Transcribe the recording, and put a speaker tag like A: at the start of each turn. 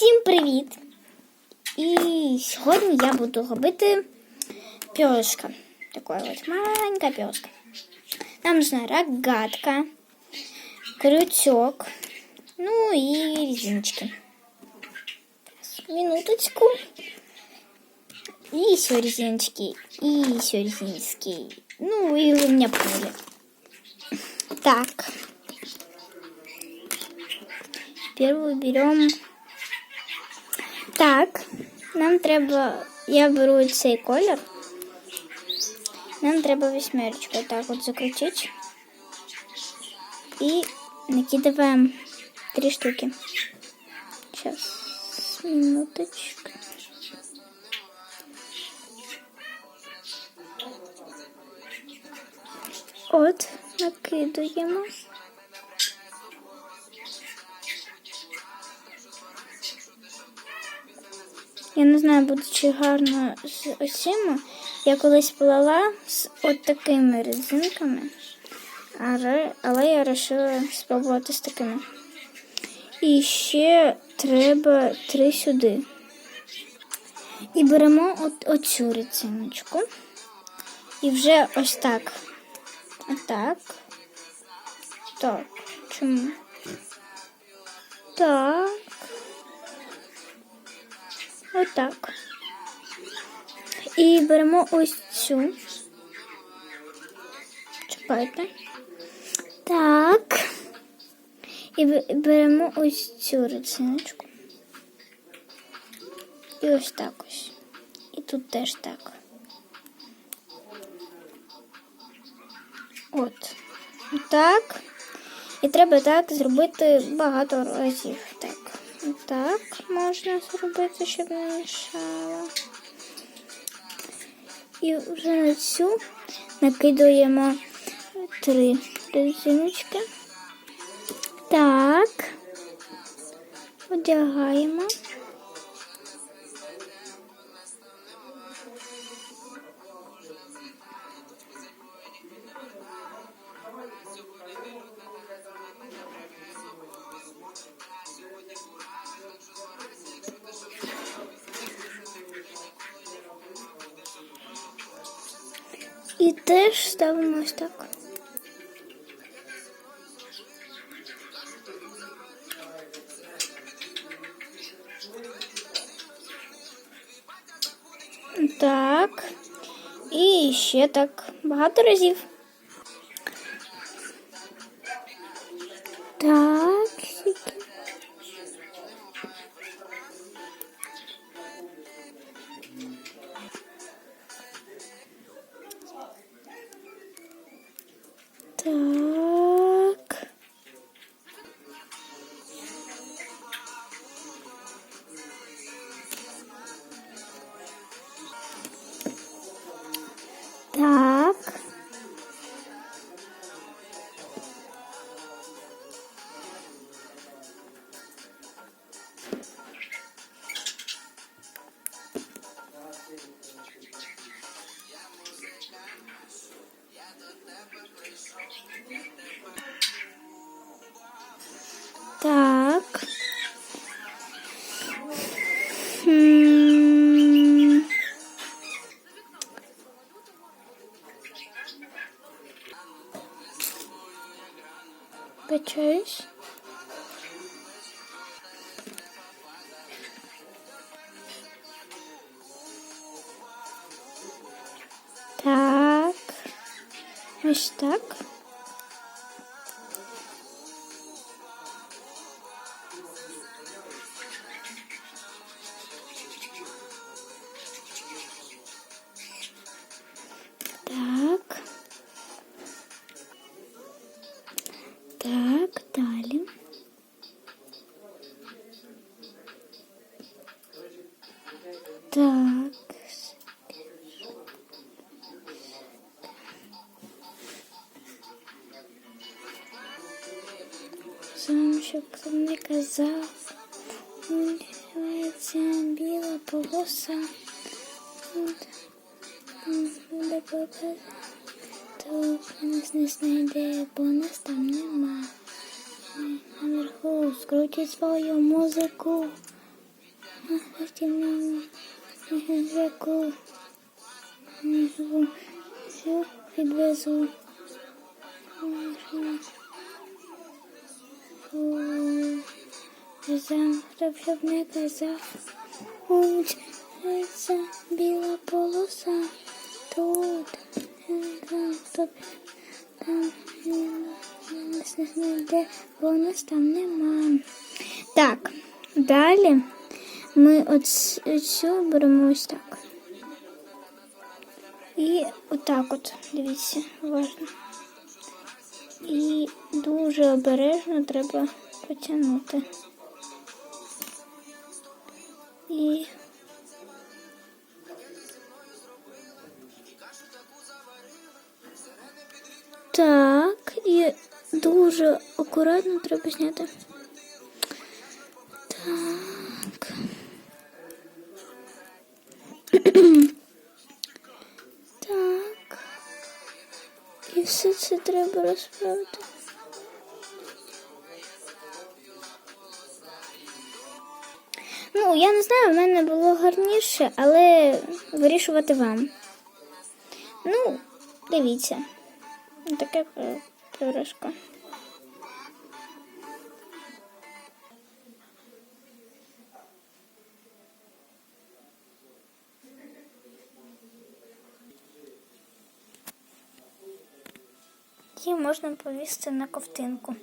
A: Всім привіт! І сьогодні я буду робити пьошка. Такой вот маленькая пьошка. Нам нужна рогатка, крючок, ну и резиночки. Сейчас, Минуточку. И еще резиночки, и еще резиночки. Ну и у меня поле. Так. Первую берем Так, нам треба. Я беру цей колір. Нам треба восьмерочку так от закрутити. І накидываем три штуки. Сейчас, минуточку. От, накидуємо. Я не знаю, буде чи гарно з усіма. Я колись плела з от такими резинками, але я вирішила спробувати з такими. І ще треба три сюди. І беремо от, оцю резиночку. І вже ось так. Отак. Так. Чому? Так. Отак. І беремо ось цю. Чекайте. Так. І беремо ось цю резиночку. І ось так ось. І тут теж так. От. Так. І треба так зробити багато разів. Так. Можна зробити, щоб не мішало. І вже на цю накидуємо три резиночки. Так. Одягаємо. І теж ставимо ось так. Так. І ще так багато разів. Качаюсь. Так. Ось так. Сам, щоб не казав, Улюється біла полоса. Буде. То нас не знайде, бо нас там нема. Наверху скрутять свою музику. назву всю відвезу. Зам, б щоб не казав, Учиться біла полоса, тут, там, там, знайде, бо нас там нема. Так, далі ми оц- оцю беремо ось так. І отак от, дивіться, уважно. І дуже обережно треба потягнути. І так, і дуже акуратно треба зняти. Так. І все це треба розправити. Ну, я не знаю, в мене було гарніше, але вирішувати вам. Ну, дивіться. Таке пюрешко. Її можна повісити на ковтинку.